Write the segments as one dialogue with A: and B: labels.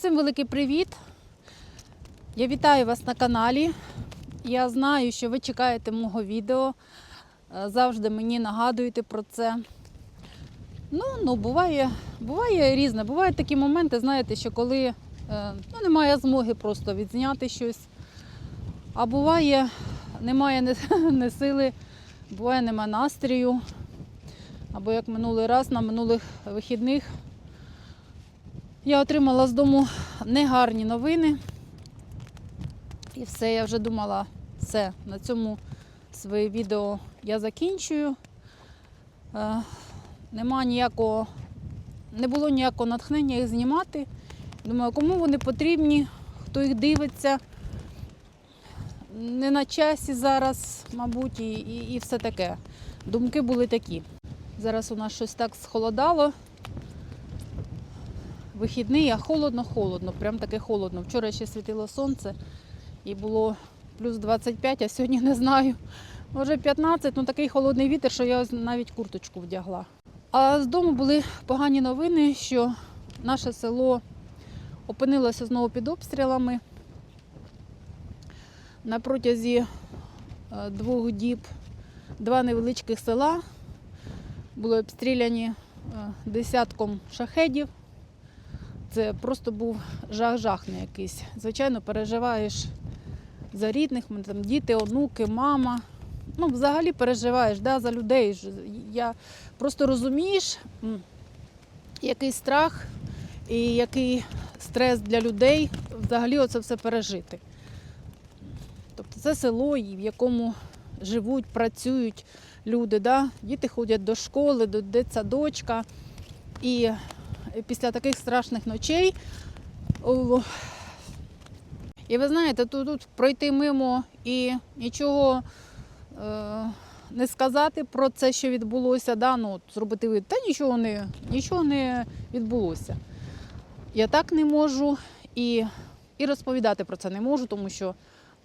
A: Усім великий привіт! Я вітаю вас на каналі. Я знаю, що ви чекаєте мого відео. Е, Завжди мені нагадуєте про це. Ну, ну буває, буває різне. Бувають такі моменти, знаєте, що коли е, ну, немає змоги просто відзняти щось. А буває, немає не, не сили, буває, немає настрію. Або як минулий раз на минулих вихідних я отримала з дому негарні новини. І все, я вже думала, все, на цьому своє відео я закінчую. Е, нема ніякого, не було ніякого натхнення їх знімати. Думаю, кому вони потрібні, хто їх дивиться. Не на часі зараз, мабуть, і, і, і все таке. Думки були такі. Зараз у нас щось так схолодало. Вихідний, а холодно-холодно, прям таке холодно. Вчора ще світило сонце і було плюс 25, а сьогодні не знаю. Може 15, ну такий холодний вітер, що я навіть курточку вдягла. А з дому були погані новини, що наше село опинилося знову під обстрілами. На протязі е, двох діб два невеличких села були обстріляні е, десятком шахедів. Це просто був жах-жах не якийсь. Звичайно, переживаєш за рідних, там діти, онуки, мама. Ну, взагалі переживаєш да, за людей. Я просто розумієш, який страх і який стрес для людей взагалі оце все пережити. Тобто це село, в якому живуть, працюють люди. Да? Діти ходять до школи, до дитсадочка. І після таких страшних ночей. І ви знаєте, тут, тут пройти мимо і нічого е, не сказати про це, що відбулося, да? ну, зробити вид, та нічого не, нічого не відбулося. Я так не можу і, і розповідати про це не можу, тому що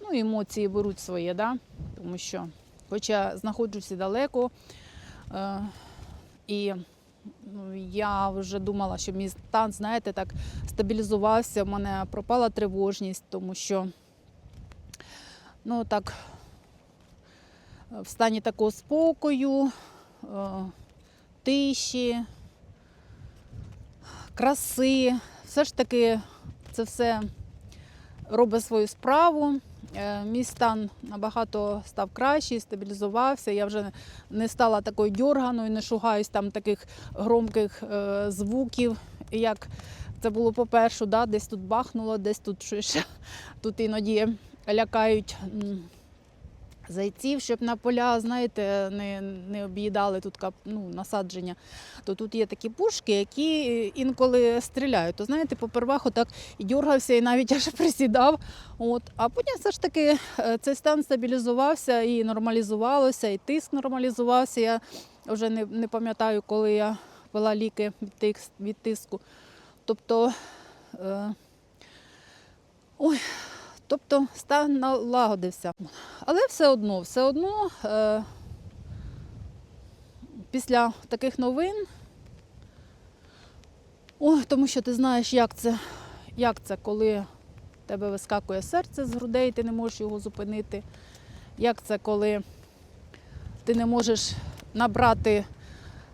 A: ну, емоції беруть своє, да? тому що, хоча знаходжуся далеко, е, і я вже думала, що мій стан, знаєте, так стабілізувався. У мене пропала тривожність, тому що ну так в стані такого спокою, е, тиші, краси. Все ж таки це все робить свою справу. Е, Мій стан набагато став кращий, стабілізувався. Я вже не стала такою дьорганою, не шугаюсь там таких громких е, звуків, як це було по-перше, да? десь тут бахнуло, десь тут щось. Тут іноді лякають зайців, щоб на поля, знаєте, не, не об'їдали тут ну, насадження. То тут є такі пушки, які інколи стріляють. То знаєте, попервах отак і дергався, і навіть аж присідав. От. А потім все ж таки е, цей стан стабілізувався і нормалізувалося, і тиск нормалізувався. Я вже не, не пам'ятаю, коли я пила ліки від тиску. Тобто, е, ой, тобто стан налагодився. Але все одно, все одно е, після таких новин, ой, тому що ти знаєш, як це, як це, коли тебе вискакує серце з грудей, ти не можеш його зупинити. Як це, коли ти не можеш набрати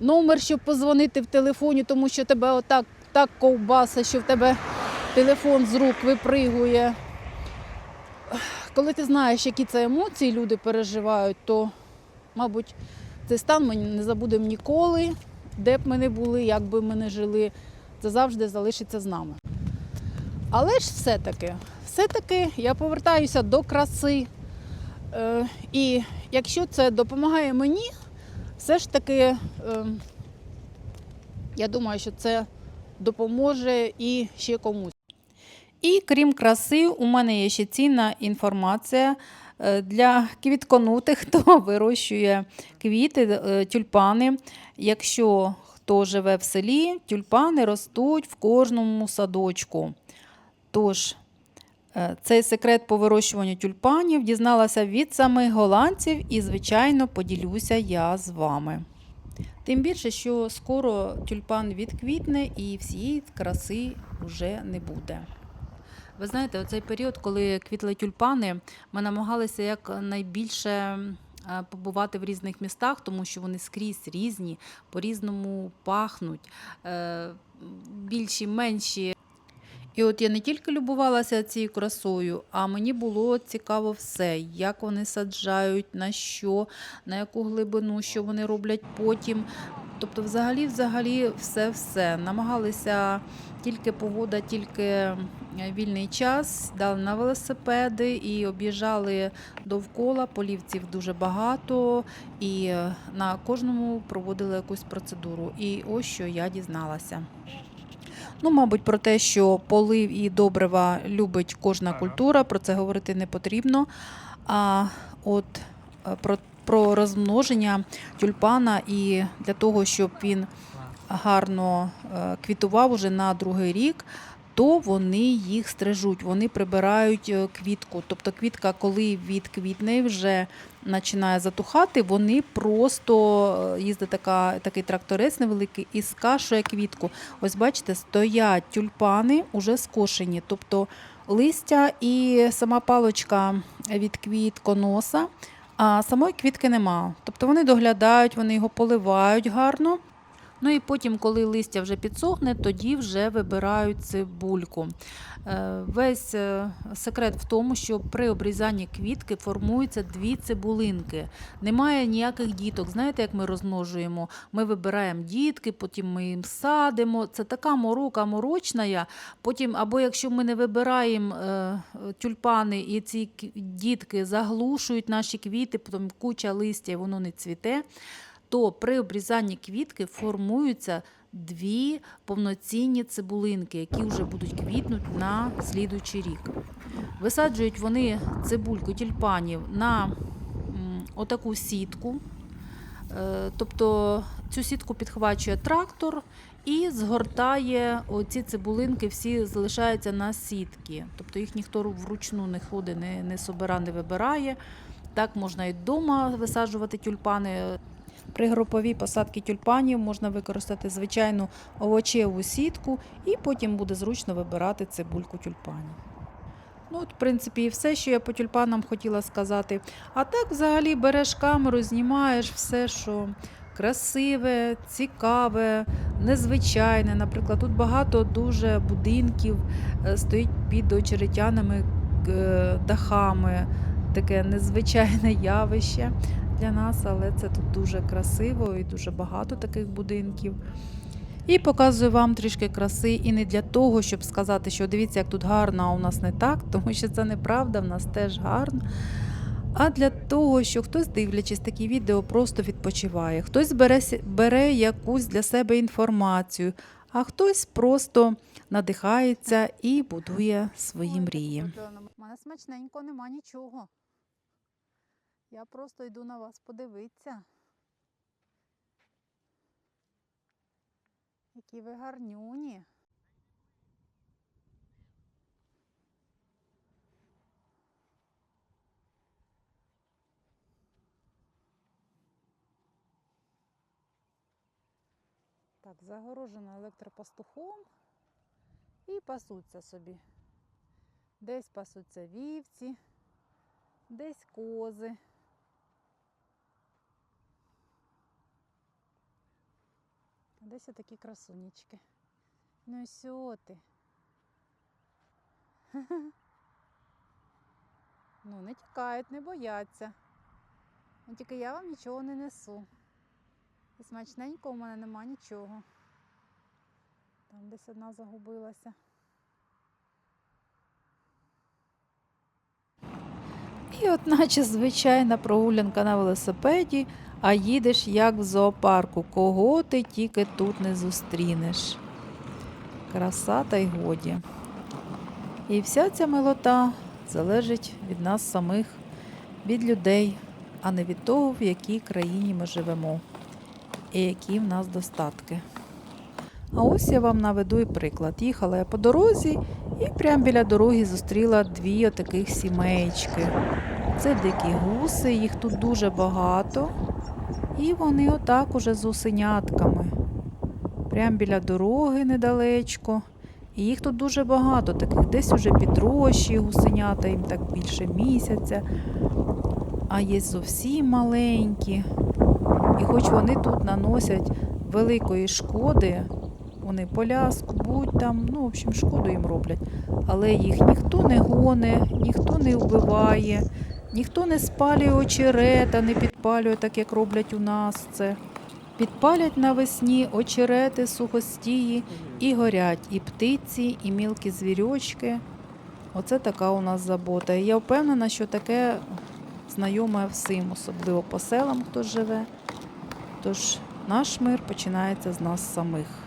A: номер, щоб позвонити в телефоні, тому що тебе отак так ковбаса, що в тебе телефон з рук випригує. Коли ти знаєш, які це емоції люди переживають, то, мабуть, цей стан ми не забудемо ніколи, де б ми не були, як би ми не жили, це завжди залишиться з нами. Але ж все-таки, все-таки я повертаюся до краси. Е, і якщо це допомагає мені, все ж таки, е, я думаю, що це допоможе і ще комусь. І крім краси, у мене є ще цінна інформація е, для квітконутих, хто вирощує квіти, е, тюльпани. Якщо хто живе в селі, тюльпани ростуть в кожному садочку. Тож, е, цей секрет по вирощуванню тюльпанів дізналася від самих голландців і, звичайно, поділюся я з вами. Тим більше, що скоро тюльпан відквітне і всієї краси вже не буде. Ви знаєте, оцей період, коли квітли тюльпани, ми намагалися якнайбільше е, побувати в різних містах, тому що вони скрізь різні, по-різному пахнуть, е, більші, менші. І от я не тільки любувалася цією красою, а мені було цікаво все, як вони саджають, на що, на яку глибину, що вони роблять потім. Тобто, взагалі, взагалі, все-все. Намагалися тільки погода, тільки е, вільний час, дали на велосипеди і об'їжджали довкола. Полівців дуже багато, і е, на кожному проводили якусь процедуру. І ось що я дізналася. Ну, мабуть, про те, що полив і добрива любить кожна культура, про це говорити не потрібно. А от е, про, про розмноження тюльпана і для того, щоб він гарно е, квітував уже на другий рік, то вони їх стрижуть, вони прибирають е, квітку. Тобто квітка, коли відквітне, вже починає затухати, вони просто е, їздить така, такий тракторець невеликий і скашує квітку. Ось бачите, стоять тюльпани уже скошені. Тобто листя і сама палочка від квітконоса, а самої квітки нема. Тобто вони доглядають, вони його поливають гарно. Ну і потім, коли листя вже підсохне, тоді вже вибирають цибульку. Е, Весь е, секрет в тому, що при обрізанні квітки формуються дві цибулинки. Немає ніяких діток. Знаєте, як ми розмножуємо? Ми вибираємо дітки, потім ми їм садимо. Це така морока морочна. Потім, або якщо ми не вибираємо е, тюльпани і ці дітки заглушують наші квіти, потім куча листя, і воно не цвіте то при обрізанні квітки формуються дві повноцінні цибулинки, які вже будуть квітнути на слідуючий рік. Висаджують вони цибульку тюльпанів на отаку сітку. Е, Тобто цю сітку підхвачує трактор і згортає оці цибулинки, всі залишаються на сітки. Тобто їх ніхто вручну не ходить, не, не собира, не вибирає. Так можна і вдома висаджувати тюльпани. При груповій посадці тюльпанів можна використати звичайну овочеву сітку, і потім буде зручно вибирати цибульку тюльпанів. Ну, от, в принципі, і все, що я по тюльпанам хотіла сказати. А так, взагалі, береш камеру, знімаєш все, що красиве, цікаве, незвичайне. Наприклад, тут багато дуже будинків е, стоїть під очеретяними е, дахами. Таке незвичайне явище для нас, але це тут дуже красиво і дуже багато таких будинків. І показую вам трішки краси, і не для того, щоб сказати, що дивіться, як тут гарно, а у нас не так, тому що це неправда, в нас теж гарно. А для того, що хтось, дивлячись такі відео, просто відпочиває, хтось бере, бере якусь для себе інформацію, а хтось просто надихається і будує свої мрії. У мене смачненько нема нічого. Я просто йду на вас подивитися. Які ви гарнюні. Так, загорожено електропастухом і пасуться собі. Десь пасуться вівці, десь кози. Десь отакі красунечки. Ну і сьоти. Ну, не тікають, не бояться. Ну, тільки я вам нічого не несу. І смачненько у мене нема нічого. Там десь одна загубилася. І от наче звичайна прогулянка на велосипеді, а їдеш як в зоопарку. Кого ти тільки тут не зустрінеш. Краса та й годі. І вся ця милота залежить від нас самих, від людей, а не від того, в якій країні ми живемо і які в нас достатки. А ось я вам наведу і приклад. Їхала я по дорозі і прямо біля дороги зустріла дві отаких сімейки. Це дикі гуси, їх тут дуже багато.
B: І вони отак уже з усенятками. Прям біля дороги недалечко. І їх тут дуже багато таких. Десь уже підрощі гусенята, їм так більше місяця. А є зовсім маленькі. І хоч вони тут наносять великої шкоди, вони поля скубуть там, ну, в общем, шкоду їм роблять. Але їх ніхто не гоне, ніхто не вбиває, ніхто не спалює очерета, не підпалює, так як роблять у нас це. Підпалять навесні очерети, сухостії і горять і птиці, і мілкі звірочки. Оце така у нас забота. І я впевнена, що таке знайоме всім, особливо по селам, хто живе. Тож наш мир починається з нас самих.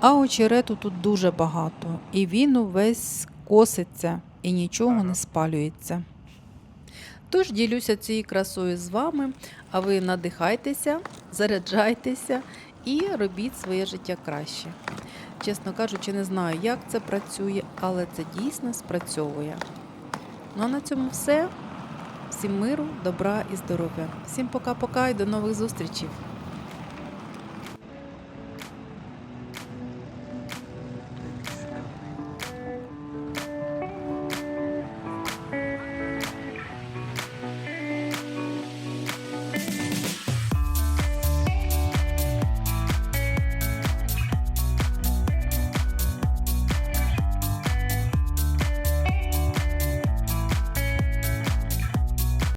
B: А очерету тут дуже багато, і він увесь коситься і нічого не спалюється. Тож ділюся цією красою з вами, а ви надихайтеся, заряджайтеся і робіть своє життя краще. Чесно кажучи, не знаю, як це працює, але це дійсно спрацьовує. Ну а на цьому все. Всім миру, добра і здоров'я. Всім пока-пока і до нових зустрічей!